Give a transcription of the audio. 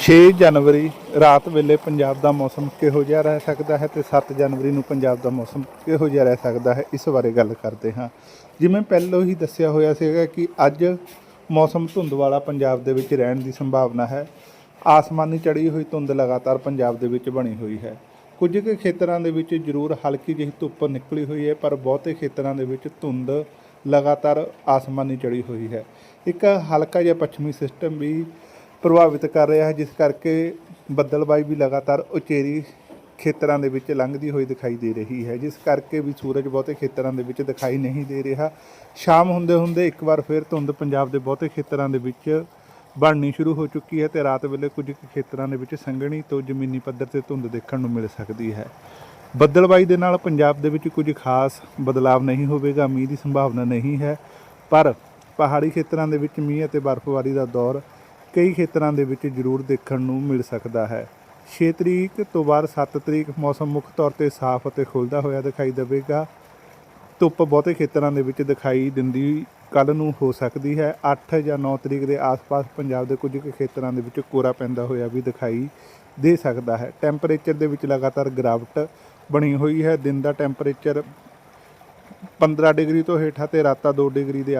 6 ਜਨਵਰੀ ਰਾਤ ਵੇਲੇ ਪੰਜਾਬ ਦਾ ਮੌਸਮ ਕਿਹੋ ਜਿਹਾ ਰਹਿ ਸਕਦਾ ਹੈ ਤੇ 7 ਜਨਵਰੀ ਨੂੰ ਪੰਜਾਬ ਦਾ ਮੌਸਮ ਕਿਹੋ ਜਿਹਾ ਰਹਿ ਸਕਦਾ ਹੈ, ਇਸ ਬਾਰੇ ਗੱਲ ਕਰਦੇ ਹਾਂ। ਜਿਵੇਂ ਪਹਿਲਾਂ ਹੀ ਦੱਸਿਆ ਹੋਇਆ ਸੀਗਾ ਕਿ ਅੱਜ ਮੌਸਮ ਧੁੰਦ ਵਾਲਾ ਪੰਜਾਬ ਦੇ ਵਿੱਚ ਰਹਿਣ ਦੀ ਸੰਭਾਵਨਾ ਹੈ। ਆਸਮਾਨੀ ਚੜੀ ਹੋਈ ਧੁੰਦ ਲਗਾਤਾਰ ਪੰਜਾਬ ਦੇ ਵਿੱਚ ਬਣੀ ਹੋਈ ਹੈ। ਕੁਝ ਕੁ ਖੇਤਰਾਂ ਦੇ ਵਿੱਚ ਜ਼ਰੂਰ ਹਲਕੀ ਜਿਹੀ ਧੁੱਪ ਨਿਕਲੀ ਹੋਈ ਹੈ, ਪਰ ਬਹੁਤੇ ਖੇਤਰਾਂ ਦੇ ਵਿੱਚ ਧੁੰਦ ਲਗਾਤਾਰ ਆਸਮਾਨੀ ਚੜੀ ਹੋਈ ਹੈ। ਇੱਕ ਹਲਕਾ ਜਿਹਾ ਪੱਛਮੀ ਸਿਸਟਮ ਵੀ ਪ੍ਰਭਾਵਿਤ ਕਰ ਰਿਹਾ ਹੈ, ਜਿਸ ਕਰਕੇ ਬੱਦਲਬਾਈ ਵੀ ਲਗਾਤਾਰ ਉਚੇਰੀ ਖੇਤਰਾਂ ਦੇ ਵਿੱਚ ਲੰਘਦੀ ਹੋਈ ਦਿਖਾਈ ਦੇ ਰਹੀ ਹੈ, ਜਿਸ ਕਰਕੇ ਵੀ ਸੂਰਜ ਬਹੁਤੇ ਖੇਤਰਾਂ ਦੇ ਵਿੱਚ ਦਿਖਾਈ ਨਹੀਂ ਦੇ ਰਿਹਾ। ਸ਼ਾਮ ਹੁੰਦੇ ਹੁੰਦੇ ਇੱਕ ਵਾਰ ਫਿਰ ਧੁੰਦ ਪੰਜਾਬ ਦੇ ਬਹੁਤੇ ਖੇਤਰਾਂ ਦੇ ਵਿੱਚ ਬਣਨੀ ਸ਼ੁਰੂ ਹੋ ਚੁੱਕੀ ਹੈ ਤੇ ਰਾਤ ਵੇਲੇ ਕੁਝ ਕੁ ਖੇਤਰਾਂ ਦੇ ਵਿੱਚ ਸੰਘਣੀ ਤੋਂ ਜ਼ਮੀਨੀ ਪੱਧਰ ਤੇ ਧੁੰਦ ਦੇਖਣ ਨੂੰ ਮਿਲ ਸਕਦੀ ਹੈ। ਬੱਦਲਬਾਈ ਦੇ ਨਾਲ ਪੰਜਾਬ ਦੇ ਵਿੱਚ ਕੁਝ ਖਾਸ ਬਦਲਾਵ ਨਹੀਂ ਹੋਵੇਗਾ, ਮੀਂਹ ਦੀ ਸੰਭਾਵਨਾ ਨਹੀਂ ਹੈ, ਪਰ ਪਹਾੜੀ ਖੇਤਰਾਂ ਦੇ ਵਿੱਚ ਮੀਂਹ ਅਤੇ ਬਰਫ਼ਬਾਰੀ ਦਾ ਦੌਰ ਕਈ ਖੇਤਰਾਂ ਦੇ ਵਿੱਚ ਜ਼ਰੂਰ ਦੇਖਣ ਨੂੰ ਮਿਲ ਸਕਦਾ ਹੈ। 6 ਤਰੀਕ ਤੋਂ ਬਾਅਦ 7 ਤਰੀਕ ਮੌਸਮ ਮੁੱਖ ਤੌਰ ਤੇ ਸਾਫ਼ ਅਤੇ ਖੁੱਲਦਾ ਹੋਇਆ ਦਿਖਾਈ ਦੇਵੇਗਾ। ਧੁੱਪ ਬਹੁਤੇ ਖੇਤਰਾਂ ਦੇ ਵਿੱਚ ਦਿਖਾਈ ਦਿੰਦੀ ਕੱਲ ਨੂੰ ਹੋ ਸਕਦੀ ਹੈ। 8 ਜਾਂ 9 ਤਰੀਕ ਦੇ ਆਸ-ਪਾਸ ਪੰਜਾਬ ਦੇ ਕੁਝ ਕੁ ਖੇਤਰਾਂ ਦੇ ਵਿੱਚ ਕੋਰਾ ਪੈਂਦਾ ਹੋਇਆ ਵੀ ਦਿਖਾਈ ਦੇ ਸਕਦਾ ਹੈ। ਟੈਂਪਰੇਚਰ ਦੇ ਵਿੱਚ ਲਗਾਤਾਰ ਗਿਰਾਵਟ ਬਣੀ ਹੋਈ ਹੈ। ਦਿਨ ਦਾ ਟੈਂਪਰੇਚਰ 15 ਡਿਗਰੀ ਤੋਂ ਹੇਠਾਂ ਤੇ ਰਾਤਾਂ 2 ਡਿਗਰੀ ਦੇ